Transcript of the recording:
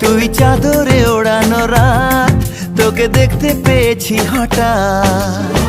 তুই চাদরে ওড়ানো রাত তোকে দেখতে পেয়েছি হঠাৎ।